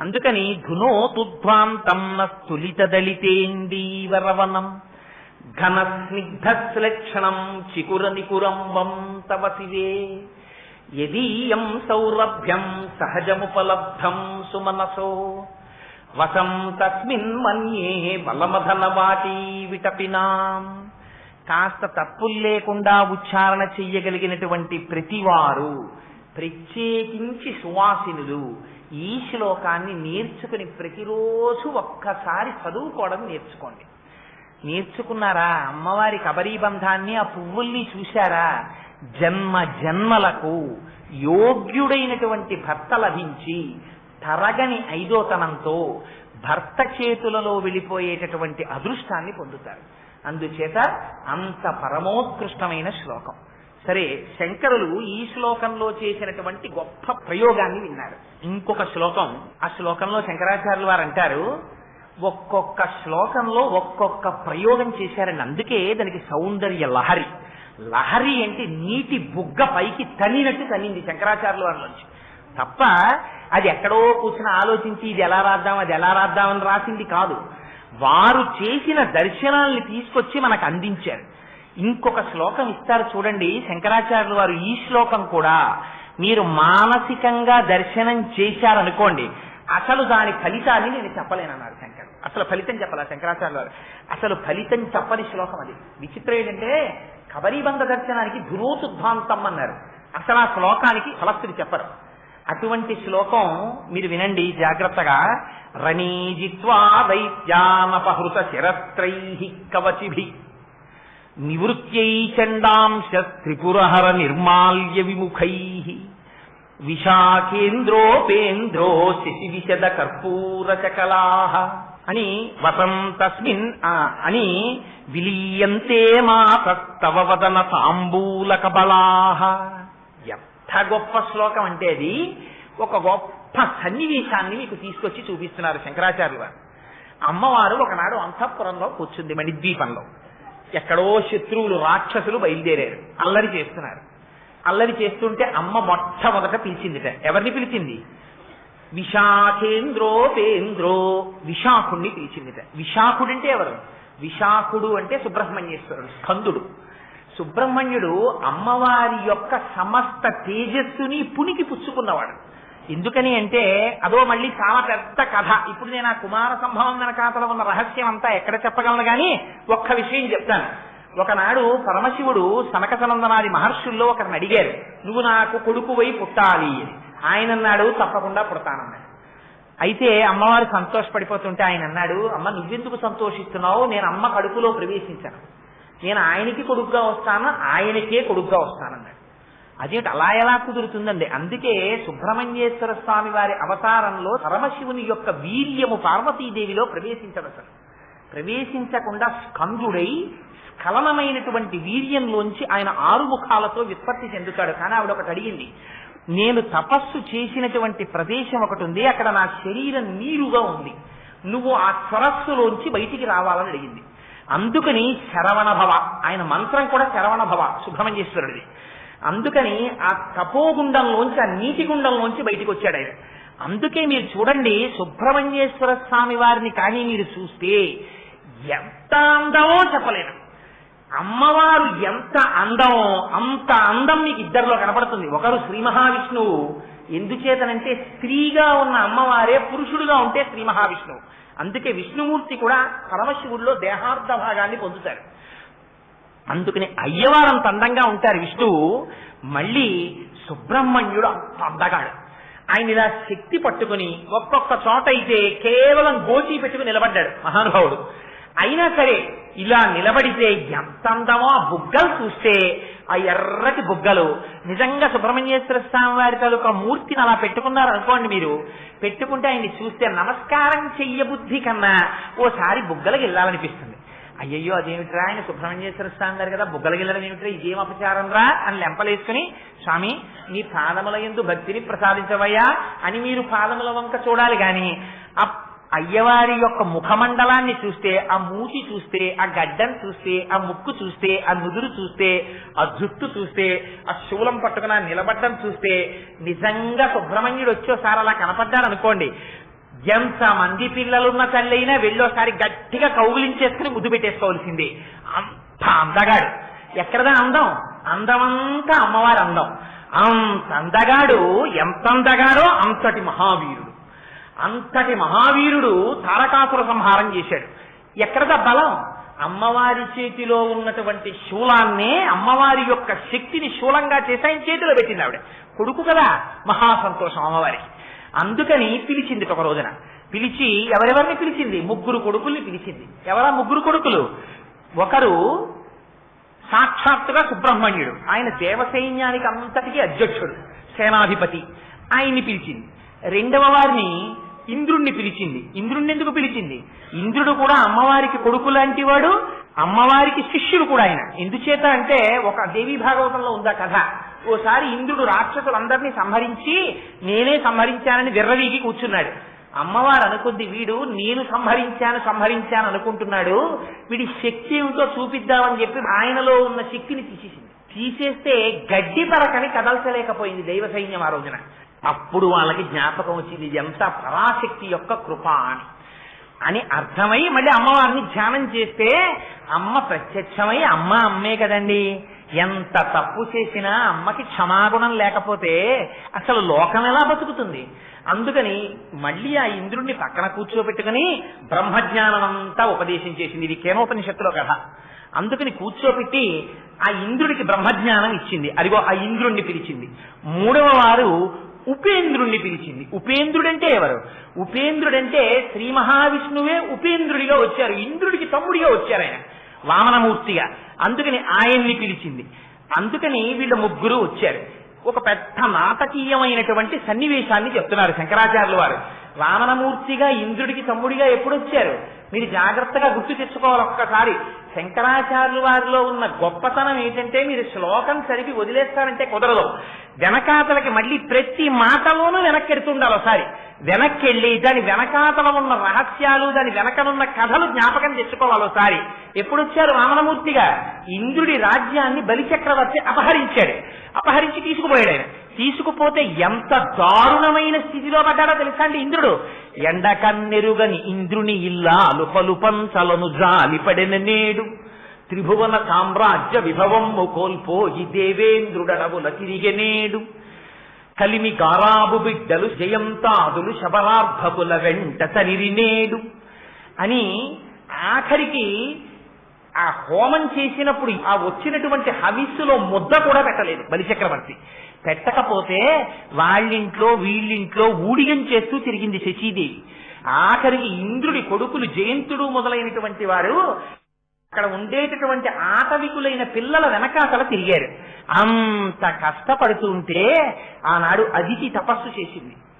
అందుకని ధునోతుధ్వాంతం స్థులితదళితేందీవరవనం ఘన స్నిగ్ధశ్లక్షణం చికుర నికురంబం తవ శివే యదీయం సౌరభ్యం సహజముపలబ్ధం సుమనసో. వసం తస్మిన్ మన్యే బలమధన వాటీ విటపినాం. కాస్త తప్పులు లేకుండా ఉచ్చారణ చెయ్యగలిగినటువంటి ప్రతివారు ప్రత్యేకించి సువాసినులు ఈ శ్లోకాన్ని నేర్చుకుని ప్రతిరోజు ఒక్కసారి చదువుకోవడం నేర్చుకోండి. నేర్చుకున్నారా? అమ్మవారి కబరీబంధాన్ని ఆ పువ్వుల్ని చూశారా? జన్మ జన్మలకు యోగ్యుడైనటువంటి భర్త లభించి తరగని ఐదోతనంతో భర్త చేతులలో వెళ్ళిపోయేటటువంటి అదృష్టాన్ని పొందుతారు. అందుచేత అంత పరమోత్కృష్టమైన శ్లోకం. సరే శంకరులు ఈ శ్లోకంలో చేసినటువంటి గొప్ప ప్రయోగాన్ని విన్నారు. ఇంకొక శ్లోకం ఆ శ్లోకంలో శంకరాచార్యులు వారు అంటారు ఒక్కొక్క శ్లోకంలో ఒక్కొక్క ప్రయోగం చేశారండి అందుకే దానికి సౌందర్య లహరి. లహరి అంటే నీటి బుగ్గ పైకి తన్నినట్టు తన్నింది శంకరాచార్యుల వారి నుంచి. తప్ప అది ఎక్కడో కూర్చుని ఆలోచించి ఇది ఎలా రాద్దాం అది ఎలా రాద్దామని రాసింది కాదు. వారు చేసిన దర్శనాల్ని తీసుకొచ్చి మనకు అందించారు. ఇంకొక శ్లోకం ఇస్తారు చూడండి. శంకరాచార్యులు వారు ఈ శ్లోకం కూడా మీరు మానసికంగా దర్శనం చేశారనుకోండి అసలు దాని ఫలితాన్ని నేను చెప్పలేనన్నారు శంకర్. అసలు ఫలితం చెప్పాలా శంకరాచార్య వారు? అసలు ఫలితం చెప్పని శ్లోకం అది. విచిత్రం ఏంటంటే కబరీబంధ దర్శనానికి ధునోతుద్ధాంతం అన్నారు. అసలు ఆ శ్లోకానికి ఫలస్థితి చెప్పరు. అటువంటి శ్లోకం మీరు వినండి జాగ్రత్తగా. రణీజిత్వా దైత్యానపహృత శిరస్త్రై కవచిభి. నివృత్యై చండాంశ త్రిపురహర నిర్మాల్య విముఖై విశాఖేంద్రోపేంద్రో శశి విశద కర్పూర చకలా అని వసం తస్మిన్ ఆ, అని విలీయంతే మాతస్తవ వదన తాంబూల కబలాహ ఎంత గొప్ప శ్లోకం అంటే అది? ఒక గొప్ప సన్నివేశాన్ని మీకు తీసుకొచ్చి చూపిస్తున్నారు శంకరాచార్యులు వారు అమ్మవారు ఒకనాడు అంతఃపురంలో కూర్చుంది మణిద్వీపంలో. ఎక్కడో శత్రువులు రాక్షసులు బయలుదేరారు. అల్లరి చేస్తున్నారు. అల్లరి చేస్తుంటే అమ్మ మొట్టమొదట పిలిచిందిట. ఎవరిని పిలిచింది? విశాఖేంద్రోపేంద్రో విశాఖుణ్ణి పిలిచిందిట. విశాఖుడు అంటే ఎవరు? విశాఖుడు అంటే సుబ్రహ్మణ్యేశ్వరుడు స్కందుడు. సుబ్రహ్మణ్యుడు అమ్మవారి యొక్క సమస్త తేజస్సుని పునికి పుచ్చుకున్నవాడు. ఎందుకని అంటే అదో మళ్ళీ చాలా పెద్ద కథ. ఇప్పుడు నేను ఆ కుమార సంభవం వెనకాతలో ఉన్న రహస్యం అంతా ఎక్కడ చెప్పగలను కానీ ఒక్క విషయం చెప్తాను. ఒకనాడు పరమశివుడు సనక సనందనాది మహర్షుల్లో ఒకరిని అడిగారు నువ్వు నాకు కొడుకు వై పుట్టాలి అని. ఆయన అన్నాడు తప్పకుండా పుడతానన్నాడు. అయితే అమ్మవారు సంతోషపడిపోతుంటే ఆయన అన్నాడు అమ్మ నువ్వెందుకు సంతోషిస్తున్నావు? నేను అమ్మ కడుపులో ప్రవేశించాను. నేను ఆయనకి కొడుకుగా వస్తాను ఆయనకే కొడుకుగా వస్తానన్నాడు. అదేంటి అలా ఎలా కుదురుతుందండి? అందుకే సుబ్రహ్మణ్యేశ్వర స్వామి వారి అవతారంలో పరమశివుని యొక్క వీర్యము పార్వతీదేవిలో ప్రవేశించదు ప్రవేశించకుండా స్కందుడై స్ఖలనమైనటువంటి వీర్యంలోంచి ఆయన ఆరు ముఖాలతో విత్పత్తి చెందుతాడు. కానీ ఆవిడ ఒకటి అడిగింది నేను తపస్సు చేసినటువంటి ప్రదేశం ఒకటి ఉంది అక్కడ నా శరీరం నీరుగా ఉంది. నువ్వు ఆ సరస్సులోంచి బయటికి రావాలని అడిగింది. అందుకని శరవణ భవ ఆయన మంత్రం కూడా శరవణ భవ సుబ్రహ్మణ్యేశ్వరుడిది. అందుకని ఆ తపోగుండంలోంచి ఆ నీటి గుండంలోంచి బయటికి వచ్చాడు ఆయన. అందుకే మీరు చూడండి సుబ్రహ్మణ్యేశ్వర స్వామి వారిని కానీ మీరు చూస్తే ఎంత అందమో చెప్పలేను. అమ్మవారు ఎంత అందమో అంత అందం మీకు ఇద్దరిలో కనపడుతుంది. ఒకరు శ్రీ మహావిష్ణువు ఎందుచేతనంటే స్త్రీగా ఉన్న అమ్మవారే పురుషుడుగా ఉంటే శ్రీ మహావిష్ణువు. అందుకే విష్ణుమూర్తి కూడా పరమశివుల్లో దేహార్థ భాగాన్ని పొందుతారు అందుకని అయ్యవారంత అందంగా ఉంటారు విష్ణువు మళ్ళీ సుబ్రహ్మణ్యుడు అంత అందగాడు. ఆయన ఇలా శక్తి పట్టుకుని ఒక్కొక్క చోట అయితే కేవలం గోచి పెట్టుకుని నిలబడ్డాడు మహానుభావుడు. అయినా సరే ఇలా నిలబడితే ఎంత అందమో ఆ బుగ్గలు చూస్తే ఆ ఎర్రటి బుగ్గలు. నిజంగా సుబ్రహ్మణ్యేశ్వర స్వామి వారి తాలూకా మూర్తిని అలా పెట్టుకున్నారు అనుకోండి మీరు. పెట్టుకుంటే ఆయన్ని చూస్తే నమస్కారం చెయ్యబుద్ధి కన్నా ఓసారి బుగ్గలకి వెళ్ళాలనిపిస్తుంది. అయ్యయ్యో అదేమిట్రా ఆయన సుబ్రహ్మణ్యేశ్వర స్వామి గారు కదా బుగ్గల గిల్లడం ఏమిట్రా ఇదేం అపచారం రా అని లెంపలేసుకుని స్వామి నీ పాదముల ఎందు భక్తిని ప్రసాదించవయ్యా అని మీరు పాదముల వంక చూడాలి గాని ఆ అయ్యవారి యొక్క ముఖమండలాన్ని చూస్తే ఆ మూచి చూస్తే ఆ గడ్డం చూస్తే ఆ ముక్కు చూస్తే ఆ నుదురు చూస్తే ఆ జుట్టు చూస్తే ఆ శూలం పట్టుకున్న నిలబడ్డం చూస్తే నిజంగా సుబ్రహ్మణ్యుడు వచ్చేసారి అలా కనపడ్డారనుకోండి ఎంత మంది పిల్లలున్న తల్లైనా వెళ్ళోసారి గట్టిగా కౌగులించేసుకుని ముద్దు పెట్టేసుకోవాల్సిందే. అంత అందగాడు. ఎక్కడదా అందం? అందమంతా అమ్మవారి అందం. అంత అందగాడు ఎంత అందగాడో అంతటి మహావీరుడు. అంతటి మహావీరుడు తారకాసుర సంహారం చేశాడు. ఎక్కడదా బలం? అమ్మవారి చేతిలో ఉన్నటువంటి శూలాన్నే అమ్మవారి యొక్క శక్తిని శూలంగా చేసి ఆయన చేతిలో పెట్టింది ఆవిడ. కొడుకు కదా మహా సంతోషం అమ్మవారికి అందుకని పిలిచింది ఒక రోజున. పిలిచి ఎవరెవరిని పిలిచింది? ముగ్గురు కొడుకుల్ని పిలిచింది. ఎవరా ముగ్గురు కొడుకులు? ఒకరు సాక్షాత్తుగా సుబ్రహ్మణ్యుడు. ఆయన దేవసైన్యానికి అంతటికీ అధ్యక్షుడు సేనాధిపతి. ఆయన్ని పిలిచింది. రెండవ వారిని ఇంద్రుణ్ణి పిలిచింది. ఇంద్రుణ్ణి ఎందుకు పిలిచింది? ఇంద్రుడు కూడా అమ్మవారికి కొడుకు లాంటి వాడు అమ్మవారికి శిష్యుడు కూడా ఆయన. ఎందుచేత అంటే ఒక దేవీ భాగవతంలో ఉందా కథ? ఓసారి ఇంద్రుడు రాక్షసులందరినీ సంహరించి నేనే సంహరించానని విర్రవీగి కూర్చున్నాడు. అమ్మవారు అనుకుంది వీడు నేను సంహరించాను సంహరించాను అనుకుంటున్నాడు. వీడి శక్తి ఏమిటో చూపిద్దామని చెప్పి ఆయనలో ఉన్న శక్తిని తీసేసింది. తీసేస్తే గడ్డి పరకని కదల్చలేకపోయింది దైవ సైన్యం ఆ రోజున. అప్పుడు వాళ్ళకి జ్ఞాపకం వచ్చింది ఇది ఎంత పరాశక్తి యొక్క కృప అని. అని అర్థమై మళ్ళీ అమ్మవారిని ధ్యానం చేస్తే అమ్మ ప్రత్యక్షమై అమ్మ అమ్మే కదండి ఎంత తప్పు చేసినా అమ్మకి క్షమాగుణం లేకపోతే అసలు లోకం ఎలా బతుకుతుంది? అందుకని మళ్ళీ ఆ ఇంద్రుణ్ణి పక్కన కూర్చోబెట్టుకుని బ్రహ్మజ్ఞానం అంతా ఉపదేశం చేసింది. ఇది కేనోపనిషత్తులో కథ. అందుకని కూర్చోబెట్టి ఆ ఇంద్రుడికి బ్రహ్మజ్ఞానం ఇచ్చింది. అదిగో ఆ ఇంద్రుణ్ణి పిలిచింది. మూడవ వారు ఉపేంద్రుణ్ణి పిలిచింది. ఉపేంద్రుడంటే ఎవరు? ఉపేంద్రుడంటే శ్రీ మహావిష్ణువే ఉపేంద్రుడిగా వచ్చారు. ఇంద్రుడికి తమ్ముడిగా వచ్చారు ఆయన. వామనమూర్తిగా. అందుకని ఆయన్ని పిలిచింది. అందుకని వీళ్ళ ముగ్గురు వచ్చారు. ఒక పెద్ద నాటకీయమైనటువంటి సన్నివేశాన్ని చెప్తున్నారు శంకరాచార్యుల వారు. వామనమూర్తిగా ఇంద్రుడికి తమ్ముడిగా ఎప్పుడు వచ్చారు? మీరు జాగ్రత్తగా గుర్తు తెచ్చుకోవాలి ఒక్కసారి. శంకరాచార్యుల వారిలో ఉన్న గొప్పతనం ఏంటంటే మీరు శ్లోకం సరిపి వదిలేస్తారంటే కుదరదు. వెనకాతలకి మళ్ళీ ప్రతి మాటలోనూ వెనక్కి ఎడుతుండాలి ఒకసారి. వెనక్కెళ్ళి దాని వెనకాతల ఉన్న రహస్యాలు దాని వెనకనున్న కథలు జ్ఞాపకం తెచ్చుకోవాలి ఒకసారి. ఎప్పుడు వచ్చారు వామనమూర్తిగా ఇంద్రుడి రాజ్యాన్ని బలిచక్రవర్తి అపహరించాడు. అపహరించి తీసుకుపోయాడు ఆయన. తీసుకుపోతే ఎంత దారుణమైన స్థితిలో పడ్డాడో తెలుసా అండి ఇంద్రుడు? ఎండకన్నెరుగని ఇంద్రుని ఇల్లాలు పలుపంచలను జాలిపడిన నేడు. త్రిభువన సామ్రాజ్య విభవము కోల్పోయి తిరిగి నేడు. కలిమి గారాబు బిడ్డలు జయంతాదులు శబలార్భకుల వెంట తనిరినేడు అని ఆఖరికి ఆ హోమం చేసినప్పుడు ఆ వచ్చినటువంటి హవిస్సులో ముద్ద కూడా పెట్టలేదు బలిచక్రవర్తి. పెట్టకపోతే వాళ్ళింట్లో వీళ్ళింట్లో ఊడిగం చేస్తూ తిరిగింది శచీదేవి. ఆఖరికి ఇంద్రుడి కొడుకులు జయంతుడు మొదలైనటువంటి వారు అక్కడ ఉండేటటువంటి ఆటవికులైన పిల్లల వెనకాతల తిరిగారు. అంత కష్టపడుతుంటే ఆనాడు అదితి తపస్సు చేసింది.